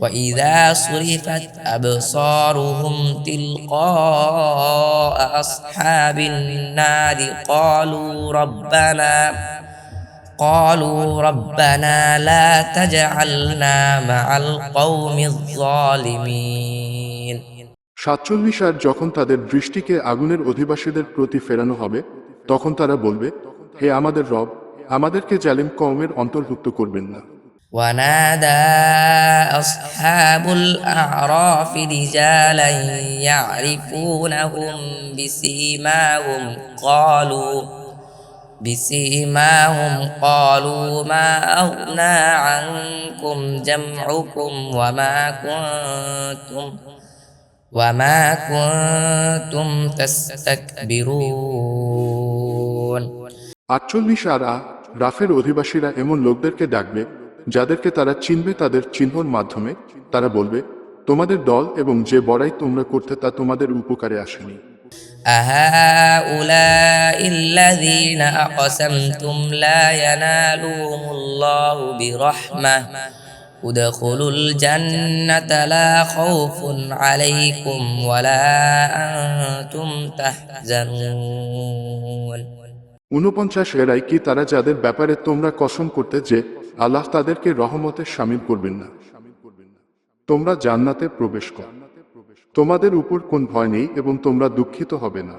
وإذا صرفت أبصارهم تلقاء أصحاب النار قالوا ربنا قالوا ربنا لا تجعلنا مع القوم الظالمين সাতচল্লিশ আর যখন তাদের দৃষ্টিকে আগুনের অধিবাসীদের প্রতি ফেরানো হবে তখন তারা বলবে হে আমাদের রব আমাদেরকে জালিম কওমের অন্তর্ভুক্ত করবেন না ونادى أصحاب الأعراف رجالا يعرفونهم بسيماهم قالوا بسيماهم قالوا ما أغنى عنكم جمعكم وما كنتم وما كنتم تستكبرون আটচল্লিশ আর আ রাফের অধিবাসীরা এমন লোকদেরকে ডাকবে যাদেরকে তারা চিনবে তাদের চিহ্নর মাধ্যমে তারা বলবে তোমাদের দল এবং যে বড়াই তোমরা করতে তা তোমাদের উপকারে আসেনি أهؤلاء الذين أقسمتم لا ينالهم الله برحمة ادخلوا الجنة لا خوف عليكم ولا أنتم تحزنون ঊনপঞ্চাশ এরাই কি তারা যাদের ব্যাপারে তোমরা কসম করতে যে আল্লাহ তাদেরকে রহমতের সামিল করবেন না। তোমরা জান্নাতে প্রবেশ কর। তোমাদের উপর কোন ভয় নেই এবং তোমরা দুঃখিত হবে না।